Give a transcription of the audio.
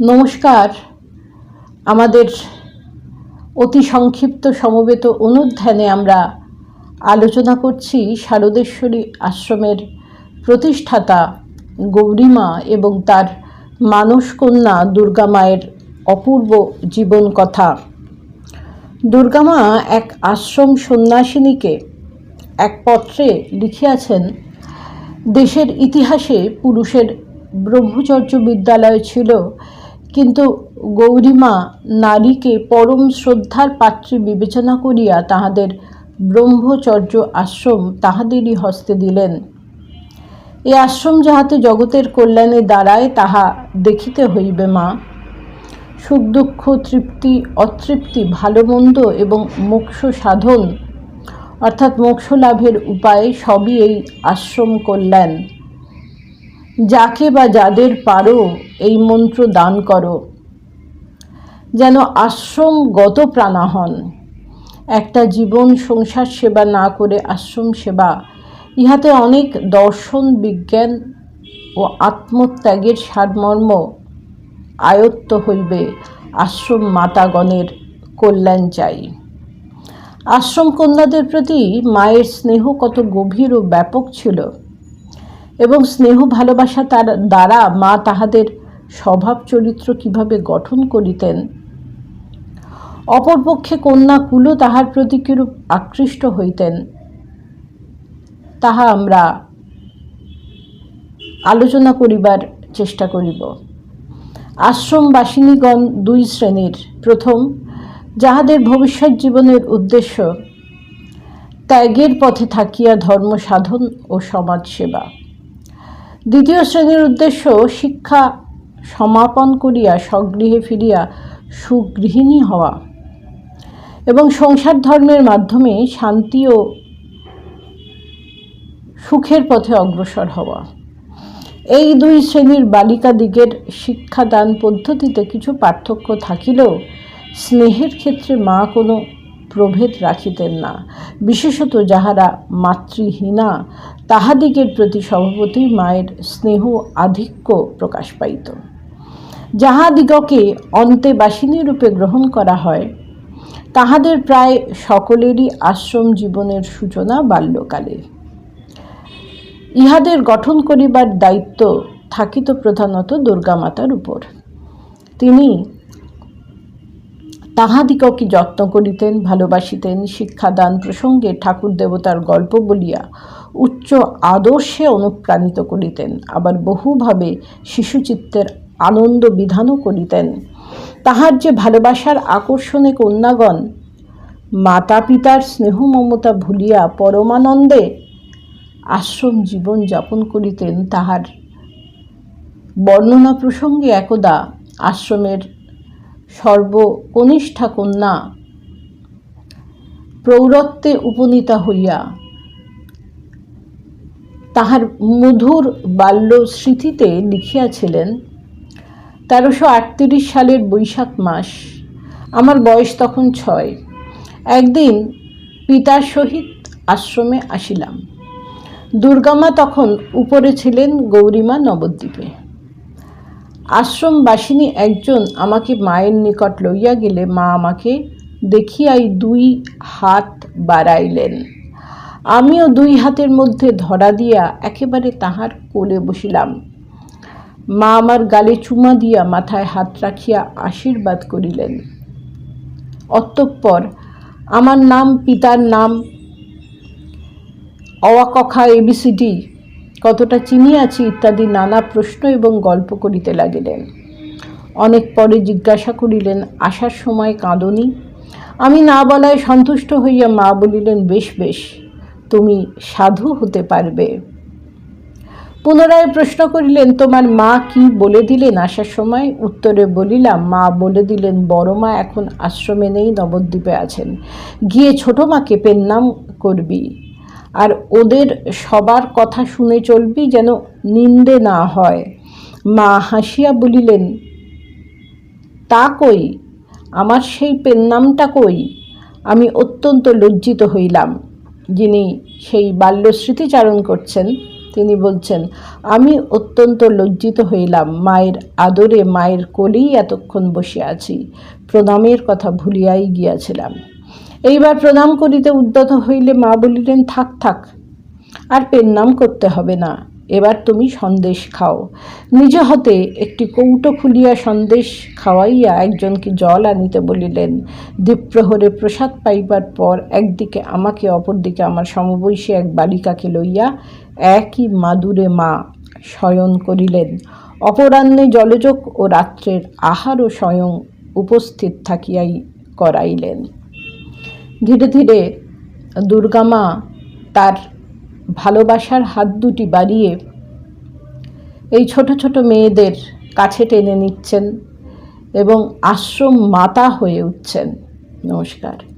নমস্কার। আমাদের অতি সংক্ষিপ্ত সমবেত অনুধ্যানে আমরা আলোচনা করছি শারদেশ্বরী আশ্রমের প্রতিষ্ঠাতা গৌরীমা এবং তার মানসকন্যা দুর্গা মায়ের অপূর্ব জীবন কথা। দুর্গামা এক আশ্রম সন্ন্যাসিনীকে এক পত্রে লিখিয়াছেন, দেশের ইতিহাসে পুরুষের ব্রহ্মচর্য বিদ্যালয় ছিল কিন্তু গৌরীমা নারীকে পরম শ্রদ্ধার পাত্রী বিবেচনা করিয়া তাহাদের ব্রহ্মচর্য আশ্রম তাহাদেরই হস্তে দিলেন। এ আশ্রম যাহাতে জগতের কল্যাণে দাঁড়ায়, তাহা দেখিতে হইবে মা। সুখ, দুঃখ, তৃপ্তি, অতৃপ্তি, ভালো, মন্দ এবং মোক্ষ সাধন, অর্থাৎ মোক্ষ লাভের উপায় সবই এই আশ্রম কল্যাণ। যাকে বা যাদের পারো এই মন্ত্র দান করো। যেন আশ্রমগত প্রাণা হন একটা জীবন সংসার সেবা না করে আশ্রম সেবা, ইহাতে অনেক দর্শন, বিজ্ঞান ও আত্মত্যাগের সারমর্ম আয়ত্ত হইবে আশ্রম মাতাগণের কল্যাণ চাই। আশ্রম কন্যাদের প্রতি মায়ের স্নেহ কত গভীর ও ব্যাপক ছিল। এবং স্নেহ ভালোবাসা তার দ্বারা মা তাহাদের স্বভাব চরিত্র কীভাবে গঠন করিতেন? অপরপক্ষে কন্যা কুলো তাহার প্রতি কিরূপ আকৃষ্ট হইতেন? তাহা আমরা আলোচনা করিবার চেষ্টা করিব। আশ্রমবাসিনীগণ দুই শ্রেণির। প্রথম, যাহাদের ভবিষ্যৎ জীবনের উদ্দেশ্য ত্যাগের পথে থাকিয়া ধর্ম সাধন ও সমাজ সেবা দ্বিতীয় শ্রেণির উদ্দেশ্য, শিক্ষা সমাপন করিয়া স্বগৃহে ফিরিয়া সুগৃহিণী হওয়া এবং সংসার ধর্মের মাধ্যমে শান্তি ও সুখের পথে অগ্রসর হওয়া। এই দুই শ্রেণির বালিকাদিগের শিক্ষাদান পদ্ধতিতে কিছু পার্থক্য থাকিলেও স্নেহের ক্ষেত্রে মা কোনো প্রভেদ রাখিতেন না। বিশেষত যাহারা মাতৃহীনা তাহাদিগের প্রতি স্বভাবতই মায়ের স্নেহ আধিক্য প্রকাশ পাইত। যাহাদিগকে অন্তেবাসিনী রূপে গ্রহণ করা হয়, তাহাদের প্রায় সকলেরই আশ্রম জীবনের সূচনা বাল্যকালে। ইহাদের গঠন করিবার দায়িত্ব থাকিত প্রধানত দুর্গামাতার উপর। তিনি তাহাদিগকে যত্ন করিতেন, ভালোবাসিতেন, শিক্ষাদান প্রসঙ্গে ঠাকুর দেবতার গল্প বলিয়া উচ্চ আদর্শে অনুপ্রাণিত করিতেন, আবার বহুভাবে শিশুচিত্তের আনন্দ বিধানও করিতেন। তাহার যে ভালোবাসার আকর্ষণে কন্যাগণ মাতা পিতার স্নেহ মমতা ভুলিয়া পরমানন্দে আশ্রম জীবন যাপন করিতেন, তাহার বর্ণনা প্রসঙ্গে একদা আশ্রমের সর্বকনিষ্ঠা কন্যা প্রৌরত্বে উপনীতা হইয়া তাহার মধুর বাল্য স্মৃতিতে লিখিয়াছিলেন, তেরোশো আটত্রিশ সালের বৈশাখ মাস, আমার বয়স তখন ছয়। একদিন পিতার সহিত আশ্রমে আসিলাম। দুর্গামা তখন উপরে ছিলেন গৌরীমা নবদ্বীপে। আশ্রমবাসিনী একজন আমাকে মায়ের নিকট লইয়া গেলে মা আমাকে দেখিয়াই দুই হাত বাড়াইলেন। আমিও দুই হাতের মধ্যে ধরা দিয়া একেবারে তাহার কোলে বসিলাম। মা আমার গালে চুমা দিয়া মাথায় হাত রাখিয়া আশীর্বাদ করিলেন। অতঃপর আমার নাম, পিতার নাম অওয়াকখা এবিসিডি কতটা চিনিয়াছি ইত্যাদি নানা প্রশ্ন এবং গল্প করিতে লাগিলেন। অনেক পরে জিজ্ঞাসা করিলেন, আসার সময় কাঁদনি? আমি না বলায় সন্তুষ্ট হইয়া মা বলিলেন, বেশ বেশ। তুমি সাধু হতে পারবে। পুনরায় প্রশ্ন করিলেন, তোমার মা কি বলে দিলেন? আসার সময় উত্তরে বলিলাম, মা বলে দিলেন, বড় মা এখন আশ্রমে নেই, নবদ্বীপে আছেন। গিয়ে ছোট মাকে পেন নাম করবি আর ওদের সবার কথা শুনে চলবি যেন নিন্দে না হয়। মা হাসিয়া বলিলেন, তা কই? আমার সেই পেন নামটা কই? আমি অত্যন্ত লজ্জিত হইলাম। যিনি সেই বাল্য স্মৃতিচারণ করছেন, তিনি বলছেন, আমি অত্যন্ত লজ্জিত হইলাম, মায়ের আদরে মায়ের কোলেই এতক্ষণ বসে আছি, প্রণামের কথা ভুলিয়াই গিয়াছিলাম। এইবার প্রণাম করিতে উদ্যত হইলে মা বলিলেন, থাক থাক, আর পেন নাম করতে হবে না। এবার তুমি সন্দেশ খাও। নিজ হতে একটি কৌটো খুলিয়া সন্দেশ খাওয়াইয়া একজনকে জল আনিতে বলিলেন, দ্বীপ্রহরে প্রসাদ পাইবার পর একদিকে আমাকে, অপরদিকে আমার সমবয়সী এক বালিকাকে লইয়া একই মাদুরে মা শয়ন করিলেন। অপরাহ্নে জলযোগ ও রাত্রের আহারও স্বয়ং উপস্থিত থাকিয়াই করাইলেন। ধীরে ধীরে দুর্গামা তার ভালোবাসার হাত দুটি বাড়িয়ে এই ছোট ছোট মেয়েদের কাছে টেনে নিচ্ছেন এবং আশ্রম মাতা হয়ে উঠছেন। নমস্কার।